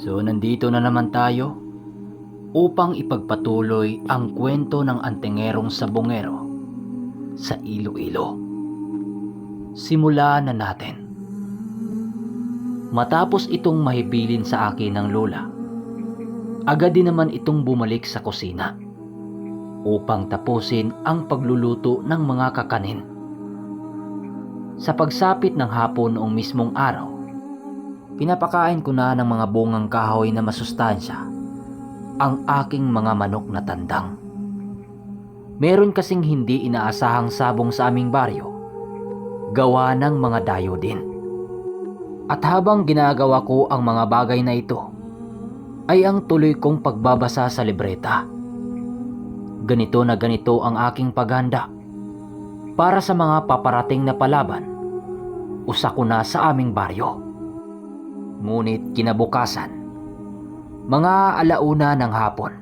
So nandito na naman tayo upang ipagpatuloy ang kwento ng antengerong sabongero sa Iloilo. Simula na natin. Matapos itong mahibilin sa akin ng lola, agad din naman itong bumalik sa kusina upang tapusin ang pagluluto ng mga kakanin. Sa pagsapit ng hapon noong mismong araw, pinapakain ko na ng mga bungang kahoy na masustansya ang aking mga manok na tandang. Meron kasing hindi inaasahang sabong sa aming baryo, gawa ng mga dayo din. At habang ginagawa ko ang mga bagay na ito, ay ang tuloy kong pagbabasa sa libreta. Ganito na ganito ang aking paghanda para sa mga paparating na palaban o sakuna sa aming baryo. Ngunit kinabukasan, mga alauna ng hapon,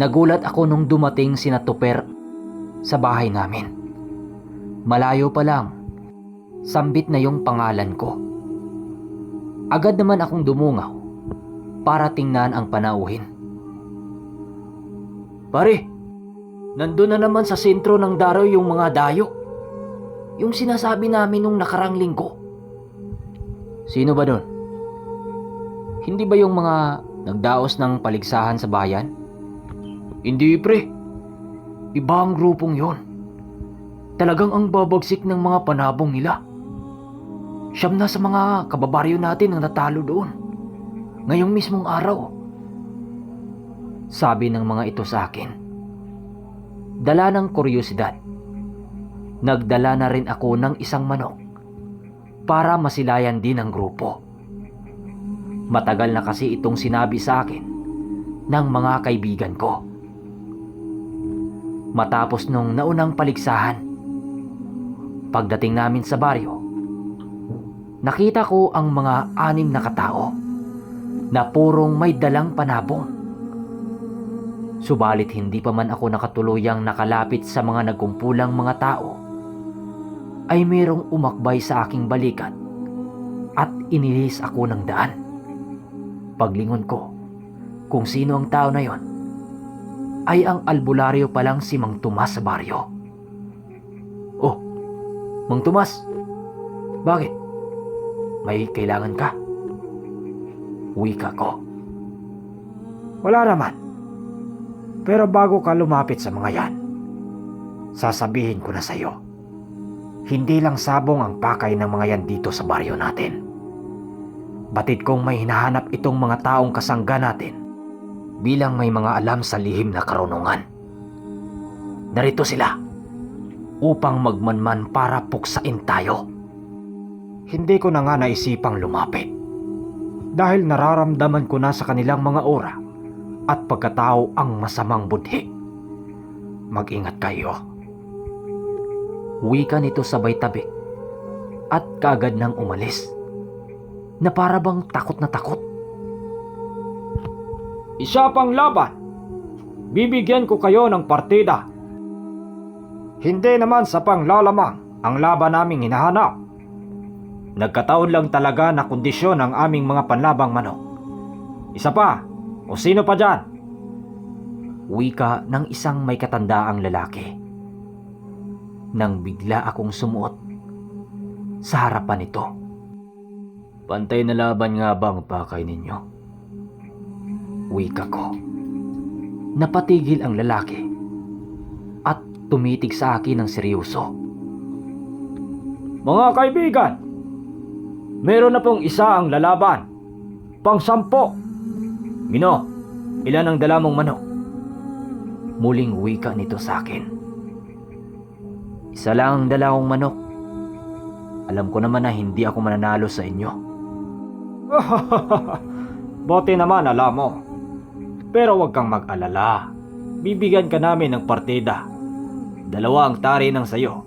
nagulat ako nung dumating si Tuper sa bahay namin. Malayo pa lang, sambit na yung pangalan ko. Agad naman akong dumungaw para tingnan ang panauhin. Pare, nandun na naman sa sentro ng daraw yung mga dayo. Yung sinasabi namin nung nakarang linggo. Sino ba doon? Hindi ba yung mga nagdaos ng paligsahan sa bayan? Hindi pre. Iba ang grupong yon. Talagang ang babagsik ng mga panabong nila. Siyam na sa mga kababaryo natin ang natalo doon. Ngayong mismong araw. Sabi ng mga ito sa akin. Dala ng kuryosidad. Nagdala na rin ako ng isang manok para masilayan din ang grupo. Matagal na kasi itong sinabi sa akin ng mga kaibigan ko. Matapos nung naunang paligsahan, pagdating namin sa baryo, nakita ko ang mga anim na katao na purong may dalang panabong. Subalit hindi pa man ako nakatuluyang nakalapit sa mga nagkumpulang mga tao, ay mayroong umakbay sa aking balikat at inilis ako ng daan. Paglingon ko, kung sino ang tao na yon, ay ang albularyo palang si Mang Tomas sa baryo. Oh, Mang Tomas, bakit? May kailangan ka? Wika ko. Wala naman. Pero bago ka lumapit sa mga yan, sasabihin ko na sa iyo, hindi lang sabong ang pakay ng mga yan dito sa baryo natin. Batid kong may hinahanap itong mga taong kasangga natin bilang may mga alam sa lihim na karunungan. Narito sila upang magmanman para puksain tayo. Hindi ko na nga naisipang lumapit dahil nararamdaman ko na sa kanilang mga ora at pagkatao ang masamang budhi. Mag-ingat kayo. Wika nito sabay tabi at kaagad nang umalis na para bang takot na takot. Isa pang laban. Bibigyan ko kayo ng partida. Hindi naman sa panglalamang ang laban naming hinahanap. Nagkataon lang talaga na kondisyon ang aming mga panlabang manok. Isa pa, o sino pa dyan? Wika ng isang may katandaang lalaki. Nang bigla akong sumuot sa harapan nito. Pantay na laban nga bang pakay ninyo? Wika ko. Napatigil ang lalaki at tumitig sa akin ng seryoso. Mga kaibigan, meron na pong isa ang lalaban. Pang sampo. Mino, ilan ang dala mong manok? Muling wika nito sa akin. Isa lang ang dala kong manok. Alam ko naman na hindi ako mananalo sa inyo. Bote naman alam mo. Pero huwag kang mag-alala. Bibigyan ka namin ng partida. Dalawa ang tari ng sayo.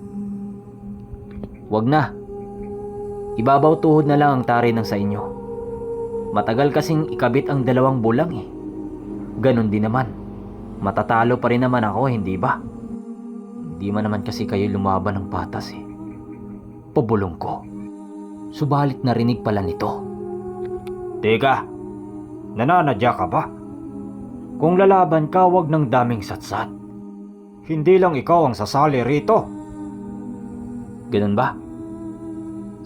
Wag na. Ibabaw tuhod na lang ang tari ng sa inyo. Matagal kasing ikabit ang dalawang bulang eh. Ganon din naman. Matatalo pa rin naman ako, hindi ba? Hindi man naman kasi kayo lumaban ng patas eh. Pabulong ko. Subalit narinig pala nito. Teka, Nananadya ka ba? Kung lalaban ka, wag ng daming satsat. Hindi lang ikaw ang sasali rito. Ganun ba?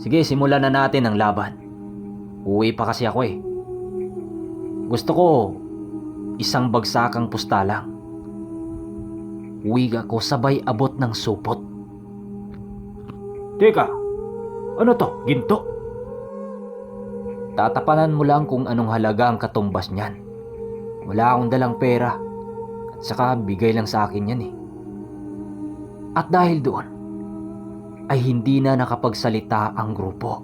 Sige, simulan na natin ang laban. Uwi pa kasi ako eh. Gusto ko isang bagsakang pusta lang. Uwi ako sabay abot ng supot. Teka, ano to? Ginto? Tatapanan mo lang kung anong halaga ang katumbas niyan. Wala akong dalang pera. At saka bigay lang sa akin yan eh. At dahil doon, ay hindi na nakapagsalita ang grupo.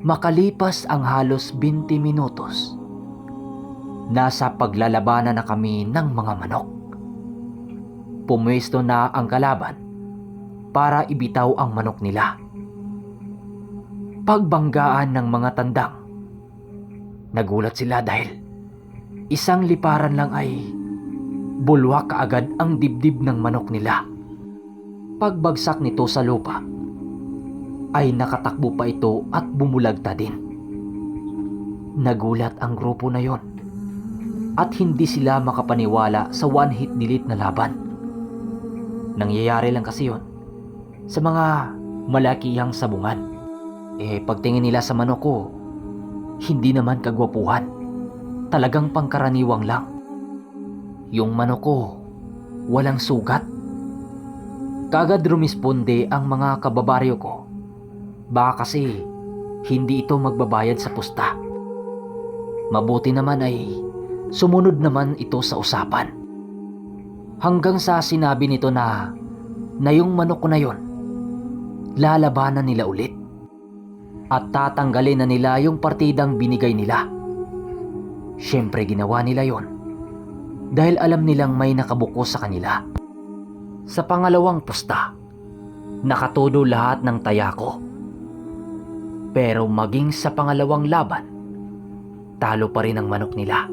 Makalipas ang halos 20 minutos, nasa paglalabanan na kami ng mga manok. Pumwesto na ang kalaban para ibitaw ang manok nila pagbanggaan ng mga tandang. Nagulat sila dahil isang liparan lang ay bulwak kaagad ang dibdib ng manok nila. Pagbagsak nito sa lupa, ay nakatakbo pa ito at bumulagta din. Nagulat ang grupo na yon at hindi sila makapaniwala sa one-hit delete na laban. Nangyayari lang kasi yon sa mga malakihang sabungan. Eh, pagtingin nila sa manok ko, hindi naman kagwapuhan. Talagang pangkaraniwang lang. Yung manok ko, walang sugat. Kagad rumisponde ang mga kababaryo ko. Baka kasi hindi ito magbabayad sa pusta. Mabuti naman ay sumunod naman ito sa usapan. Hanggang sa sinabi nito na na yung manok ko na yon, lalabanan nila ulit at tatanggalin na nila yung partidang binigay nila. Siyempre ginawa nila yon dahil alam nilang may nakabuko sa kanila. Sa pangalawang pusta, nakatudo lahat ng taya ko. Pero maging sa pangalawang laban, talo pa rin ang manok nila.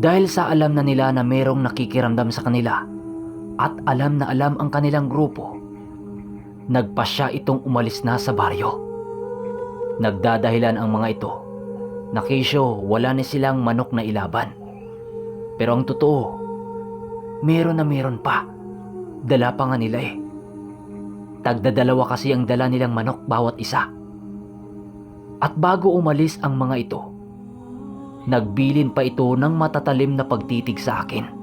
Dahil sa alam na nila na merong nakikiramdam sa kanila at alam na alam ang kanilang grupo, nagpasya itong umalis na sa baryo. Nagdadahilan ang mga ito na wala na silang manok na ilaban. Pero ang totoo, meron na meron pa. Dala pa nga nila eh. Tagdadalawa kasi ang dala nilang manok bawat isa. At bago umalis ang mga ito, nagbilin pa ito ng matatalim na pagtitig sa akin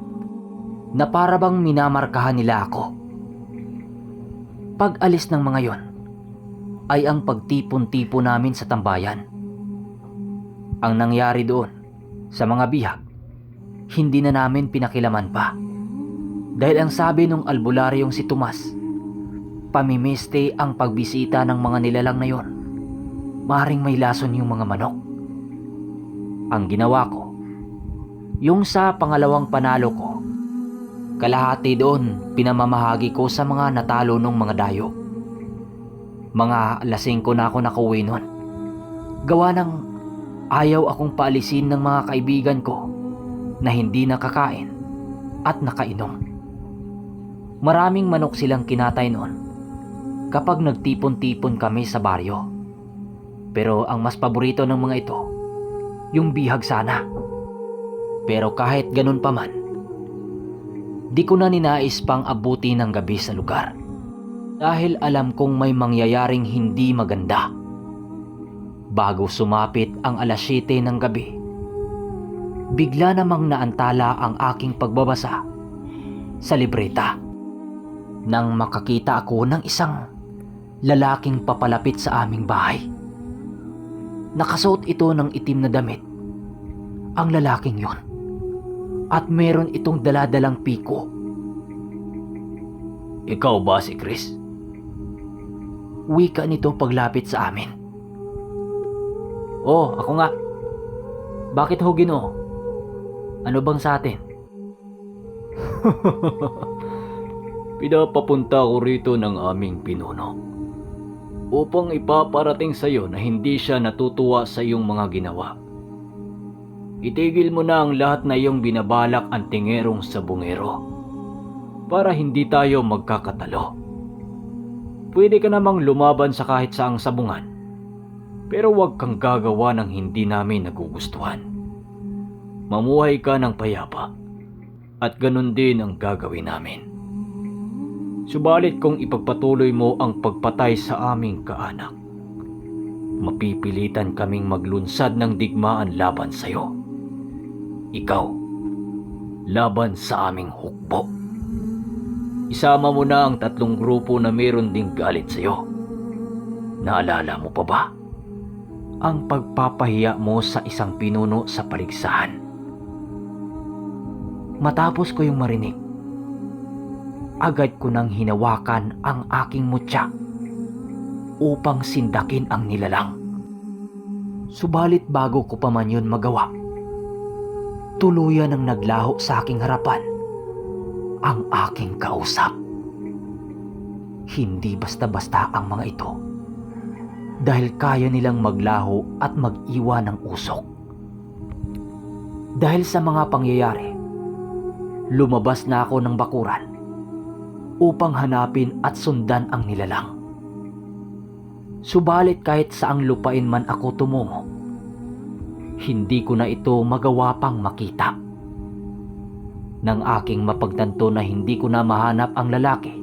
na para bang minamarkahan nila ako. Pag alis ng mga yon, ay ang pagtipon-tipo namin sa tambayan. Ang nangyari doon sa mga bihag, hindi na namin pinakilaman pa. Dahil ang sabi ng albularyong si Tomas, pamimiste ang pagbisita ng mga nilalang na yon. Maring may lason yung mga manok. Ang ginawa ko, yung sa pangalawang panalo ko, kalahati doon pinamamahagi ko sa mga natalo ng mga dayo. Mga lasing ko na ako nakauwi nun. Gawa ng ayaw akong paalisin ng mga kaibigan ko na hindi nakakain at nakainom. Maraming manok silang kinatay noon kapag nagtipon-tipon kami sa baryo. Pero ang mas paborito ng mga ito, yung bihag sana. Pero kahit ganun pa man, di ko na ninais pang abuti ng gabi sa lugar dahil alam kong may mangyayaring hindi maganda. Bago sumapit ang alas 7 ng gabi, bigla namang naantala ang aking pagbabasa sa libreta. Nang makakita ako ng isang lalaking papalapit sa aming bahay. Nakasuot ito ng itim na damit. Ang lalaking yon. At meron itong daladalang piko. Ikaw ba si Chris? Wika nito paglapit sa amin. Oh, ako nga. Bakit ho ginoo? Ano bang sa atin? Pinapapunta ko rito ng aming pinuno upang ipaparating sa iyo na hindi siya natutuwa sa iyong mga ginawa. Itigil mo na ang lahat na iyong binabalak ang tingerong sa bungero para hindi tayo magkakatalo pwede ka namang lumaban sa kahit saang sabungan. Pero huwag kang gagawa ng hindi namin nagugustuhan. Mamuhay ka ng payapa at ganun din ang gagawin namin. Subalit kung ipagpatuloy mo ang pagpatay sa aming kaanak, mapipilitan kaming maglunsad ng digmaan laban sa iyo. Ikaw, laban sa aming hukbo. Isama mo na ang tatlong grupo na meron ding galit sa iyo. Naalala mo pa ba? Ang pagpapahiya mo sa isang pinuno sa paligsahan. Matapos ko yung marinig, agad ko nang hinawakan ang aking mutya upang sindakin ang nilalang. Subalit bago ko pa man yun magawa, tuluyan ang naglaho sa aking harapan ang aking kausap. Hindi basta-basta ang mga ito dahil kaya nilang maglaho at mag-iwan ng usok. Dahil sa mga pangyayari, lumabas na ako ng bakuran upang hanapin at sundan ang nilalang. Subalit kahit saang lupain man ako tumungo, hindi ko na ito magawa pang makita. Nang aking mapagtanto na hindi ko na mahanap ang lalaki,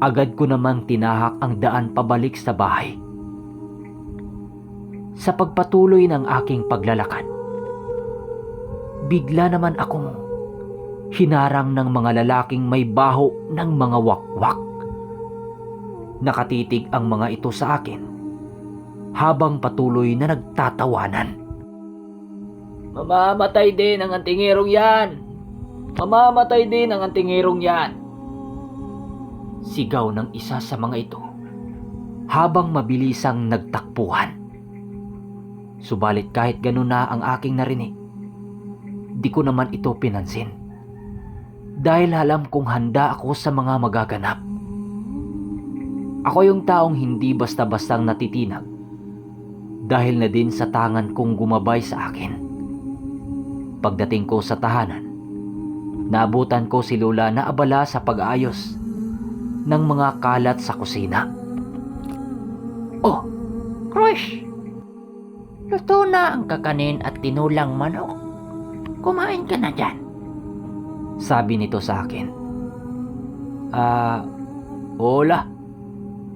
agad ko namang tinahak ang daan pabalik sa bahay. Sa pagpatuloy ng aking paglalakad, bigla naman akong hinarang ng mga lalaking may baho ng mga wakwak. Nakatitig ang mga ito sa akin habang patuloy na nagtatawanan. Mamamatay din ang antingirong yan! Mamamatay din ang antingirong yan! Sigaw ng isa sa mga ito habang mabilisang nagtakpuhan. Subalit kahit ganun na ang aking narinig, di ko naman ito pinansin. Dahil alam kong handa ako sa mga magaganap. Ako yung taong hindi basta-bastang natitinag dahil na din sa tangan kong gumabay sa akin. Pagdating ko sa tahanan, naabutan ko si Lola na abala sa pag-aayos ng mga kalat sa kusina. Oh, Crush! Luto na ang kakanin at tinulang manok. Kumain ka na dyan. Sabi nito sa akin. Ah, hola.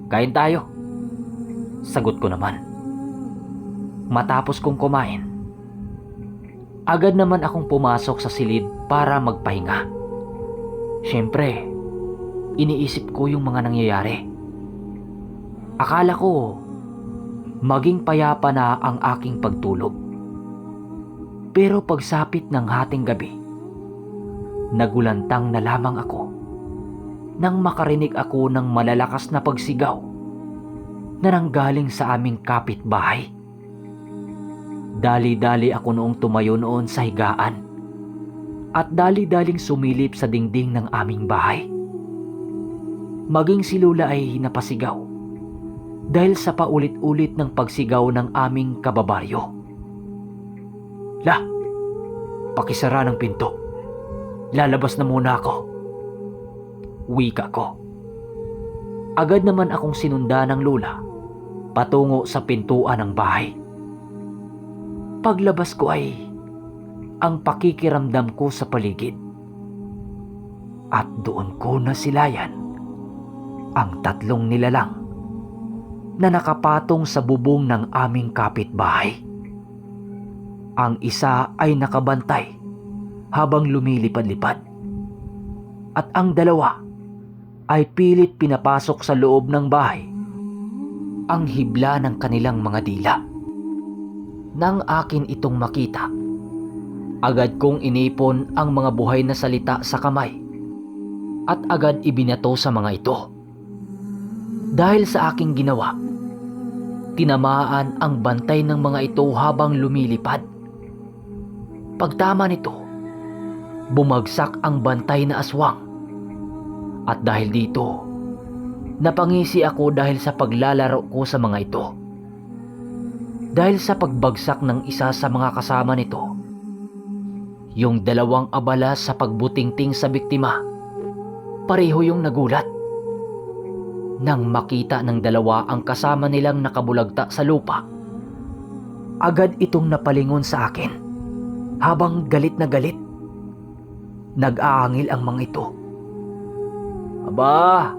Kain tayo. Sagot ko naman. Matapos kong kumain, agad naman akong pumasok sa silid para magpahinga. Siyempre, iniisip ko yung mga nangyayari. Akala ko, maging payapa na ang aking pagtulog. Pero pagsapit ng hating gabi, nagulantang na lamang ako nang makarinig ako ng malalakas na pagsigaw na nanggaling sa aming kapitbahay. Dali-dali ako noong tumayo noon sa higaan at dali-daling sumilip sa dingding ng aming bahay. Maging si Lula ay napasigaw dahil sa paulit-ulit ng pagsigaw ng aming kababaryo. La, pakisara ng pinto. Lalabas na muna ako. Wika ko. Agad naman akong sinunda ng lula patungo sa pintuan ng bahay. Paglabas ko ay ang pakikiramdam ko sa paligid. At doon ko nasilayan ang tatlong nilalang na nakapatong sa bubong ng aming kapitbahay. Ang isa ay nakabantay habang lumilipad-lipad. At ang dalawa ay pilit pinapasok sa loob ng bahay ang hibla ng kanilang mga dila. Nang akin itong makita, agad kong inipon ang mga buhay na salita sa kamay at agad ibinato sa mga ito. Dahil sa aking ginawa, tinamaan ang bantay ng mga ito habang lumilipad. Pagtama nito, bumagsak ang bantay na aswang. At dahil dito, napangisi ako dahil sa paglalaro ko sa mga ito. Dahil sa pagbagsak ng isa sa mga kasama nito, yung dalawang abala sa pagbutingting sa biktima, pareho yung nagulat. Nang makita ng dalawa ang kasama nilang nakabulagta sa lupa, agad itong napalingon sa akin habang galit na galit. Nag-aangil ang mga ito. Aba,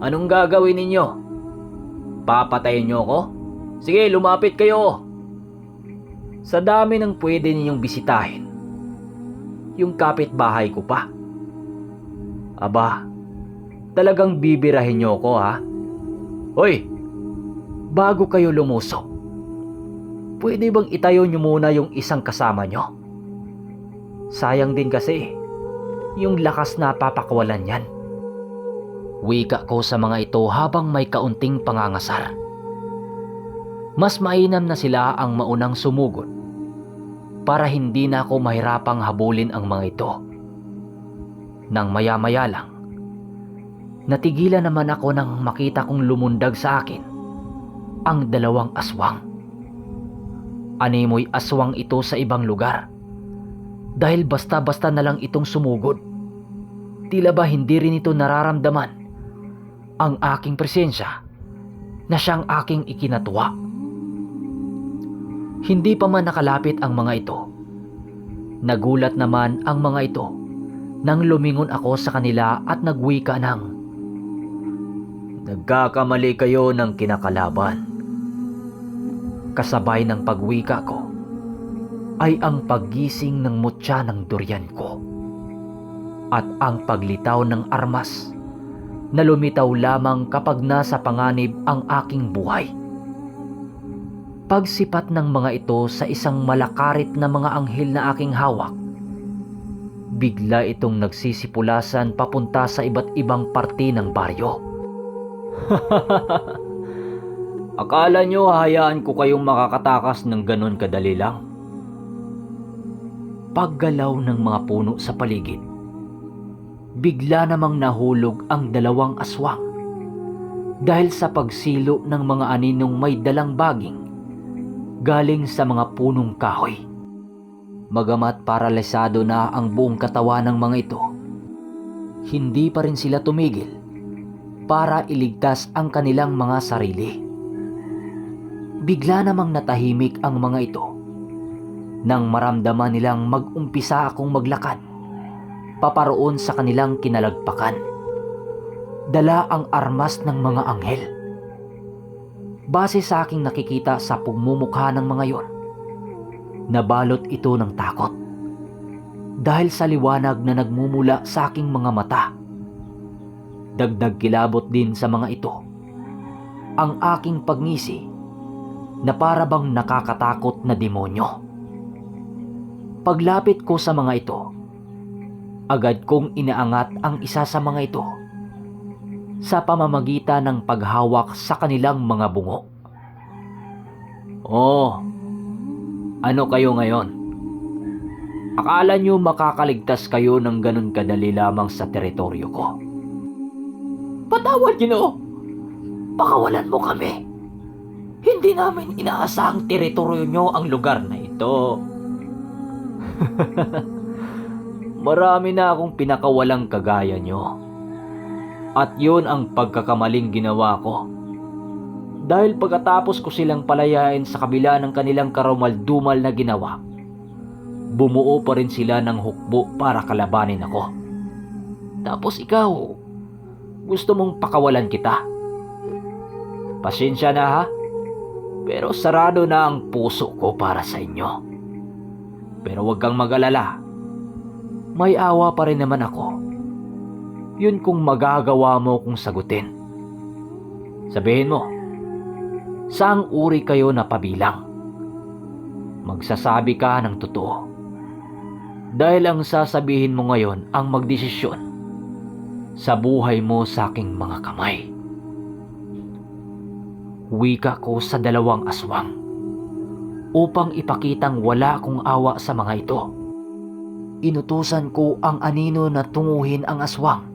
anong gagawin ninyo? Papatayin niyo ako? Sige, lumapit kayo. Sa dami ng pwede ninyong bisitahin, yung kapitbahay ko pa. Aba, talagang bibirahin niyo ako ha? Hoy, bago kayo lumusok, pwede bang itayo niyo muna yung isang kasama niyo? Sayang din kasi, yung lakas na papakawalan yan. Wika ko sa mga ito habang may kaunting pangangasar. Mas mainam na sila ang maunang sumugod para hindi na ako mahirapang habulin ang mga ito. Nang maya-maya lang, natigilan naman ako nang makita kong lumundag sa akin ang dalawang aswang. Animoy aswang ito sa ibang lugar dahil basta-basta na lang itong sumugod. Tila ba hindi rin ito nararamdaman ang aking presensya na siyang aking ikinatuwa. Hindi pa man nakalapit ang mga ito. Nagulat naman ang mga ito nang lumingon ako sa kanila at nagwika ng Nagkakamali kayo ng kinakalaban. Kasabay ng pagwika ko ay ang paggising ng mutya ng durian ko at ang paglitaw ng armas na lumitaw lamang kapag nasa panganib ang aking buhay. Pagsipat ng mga ito sa isang malakarit na mga anghel na aking hawak, bigla itong nagsisipulasan papunta sa iba't ibang parte ng baryo. Akala nyo hahayaan ko kayong makakatakas ng ganon kadali lang? Paggalaw ng mga puno sa paligid, bigla namang nahulog ang dalawang aswang dahil sa pagsilo ng mga aninong may dalang baging galing sa mga punong kahoy. Magamat paralisado na ang buong katawan ng mga ito, hindi pa rin sila tumigil para iligtas ang kanilang mga sarili. Bigla namang natahimik ang mga ito nang maramdaman nilang mag-umpisa akong maglakad paparoon sa kanilang kinalagpakan. Dala ang armas ng mga anghel. Base sa aking nakikita sa pagmumukha ng mga yon, nabalot ito ng takot. Dahil sa liwanag na nagmumula sa aking mga mata. Dagdag kilabot din sa mga ito. Ang aking pagngisi na para bang nakakatakot na demonyo. Paglapit ko sa mga ito, agad kong inaangat ang isa sa mga ito sa pamamagitan ng paghawak sa kanilang mga bungo. Oh, ano kayo ngayon? Akala nyo makakaligtas kayo ng ganun kadali lamang sa teritoryo ko? Patawad, Ginoo! Pakawalan mo kami! Hindi namin inaasahang teritoryo nyo ang lugar na ito. Marami na akong pinakawalang kagaya nyo. At yun ang pagkakamaling ginawa ko. Dahil pagkatapos ko silang palayain sa kabila ng kanilang karumaldumal na ginawa, bumuo pa rin sila ng hukbo para kalabanin ako. Tapos ikaw, gusto mong pakawalan kita? Pasensya na ha, pero sarado na ang puso ko para sa inyo. Pero huwag kang mag-alala, may awa pa rin naman ako. Yun kung magagawa mo kung sagutin. Sabihin mo, saang uri kayo na pabilang? Magsasabi ka ng totoo. Dahil ang sasabihin mo ngayon ang magdesisyon sa buhay mo sa aking mga kamay. Wika ko sa dalawang aswang upang ipakitang wala akong awa sa mga ito inutusan ko ang anino na tunguhin ang aswang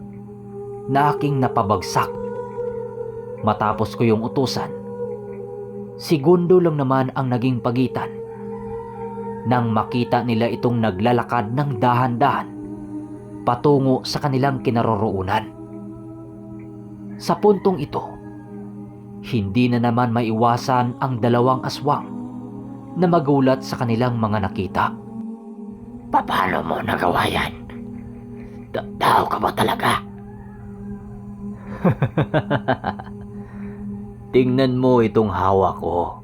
na aking napabagsak. Matapos ko yung utusan, segundo lang naman ang naging pagitan. Nang makita nila itong naglalakad ng dahan-dahan patungo sa kanilang kinaroroonan. Sa puntong ito, hindi na naman maiwasan ang dalawang aswang na magulat sa kanilang mga nakita. Paano mo nagawa yan? Ta- tao ka ba talaga? Tingnan mo itong hawak ko.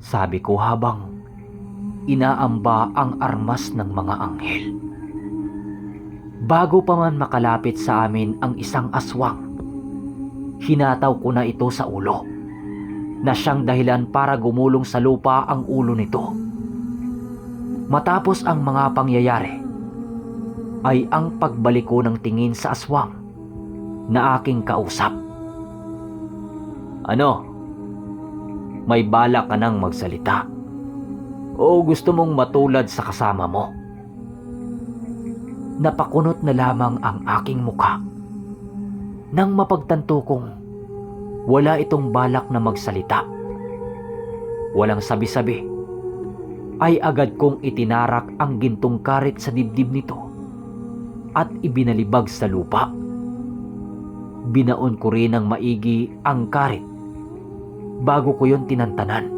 Sabi ko habang inaamba ang armas ng mga anghel. Bago pa man makalapit sa amin ang isang aswang, hinataw ko na ito sa ulo na siyang dahilan para gumulong sa lupa ang ulo nito. Matapos ang mga pangyayari, ay ang pagbalik ko ng tingin sa aswang na aking kausap. Ano? May balak ka nang magsalita? O gusto mong matulad sa kasama mo? Napakunot na lamang ang aking mukha nang mapagtanto kong wala itong balak na magsalita. Walang sabi-sabi ay agad kong itinarak ang gintong karit sa dibdib nito at ibinalibag sa lupa. Binaon ko rin ng maigi ang karit bago ko yon tinantanan.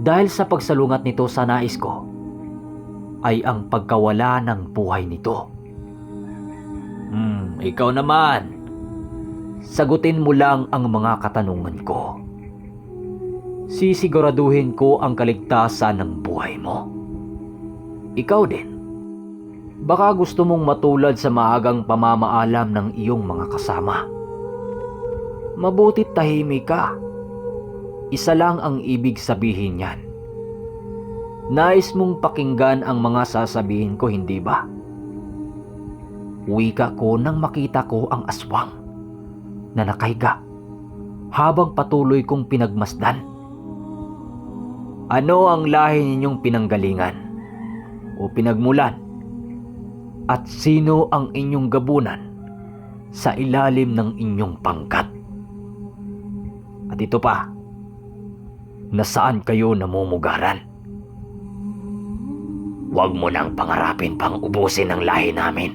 Dahil sa pagsalungat nito sa nais ko, ay ang pagkawala ng buhay nito. Hmm, ikaw naman. Sagutin mo lang ang mga katanungan ko. Sisiguraduhin ko ang kaligtasan ng buhay mo. Ikaw din. Baka gusto mong matulad sa maagang pamamaalam ng iyong mga kasama. Mabutit tahimik ka. Isa lang ang ibig sabihin niyan. Nais mong pakinggan ang mga sasabihin ko, hindi ba? Wika ko nang makita ko ang aswang na nakahiga habang patuloy kong pinagmasdan. Ano ang lahi ninyong pinanggalingan o pinagmulan? At sino ang inyong gabunan sa ilalim ng inyong pangkat? At ito pa, nasaan kayo namumugaran? Huwag mo nang pangarapin pang ubusin ang lahi namin.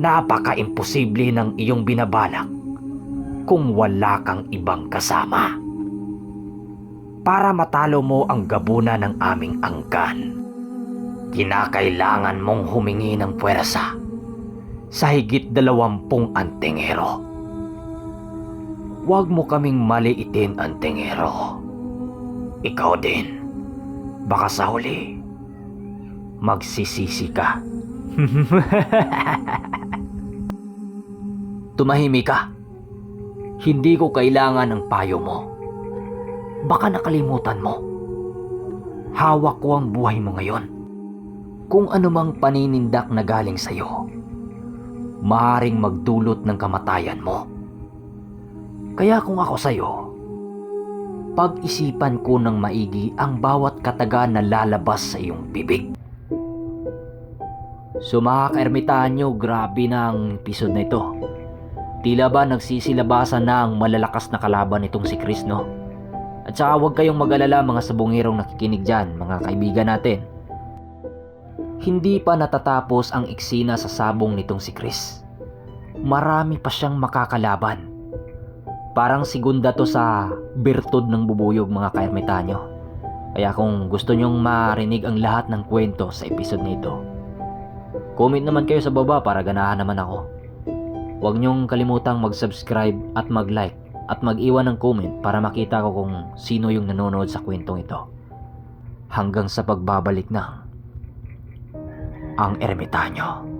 Napaka-imposible ng iyong binabalak kung wala kang ibang kasama. Para matalo mo ang gabuna ng aming angkan, kinakailangan mong humingi ng puwersa sa higit dalawampung antingero. Huwag mo kaming maliitin, antingero. Ikaw din. Baka sa huli, magsisisi ka. Tumahimik ka. Hindi ko kailangan ng payo mo. Baka nakalimutan mo. Hawak ko ang buhay mo ngayon. Kung anumang paninindak na galing sa'yo, maaring magdulot ng kamatayan mo. Kaya kung ako sa'yo, pag-isipan ko ng maigi ang bawat kataga na lalabas sa iyong bibig. So mga ka-ermitanyo, grabe na ang episode na ito. Tila ba nagsisilabasan na ang malalakas na kalaban nitong si Chris, no? At saka huwag kayong mag-alala mga sabungirong nakikinig dyan, mga kaibigan natin. Hindi pa natatapos ang eksena sa sabong nitong si Chris. Marami pa siyang makakalaban. Parang segunda to sa birtod ng bubuyog mga kaermitanyo. Kaya kung gusto nyong marinig ang lahat ng kwento sa episode nito, comment naman kayo sa baba para ganahan naman ako. Huwag nyong kalimutang mag-subscribe at mag-like at mag-iwan ng comment para makita ko kung sino yung nanonood sa kwentong ito. Hanggang sa pagbabalik ng ang ermitanyo.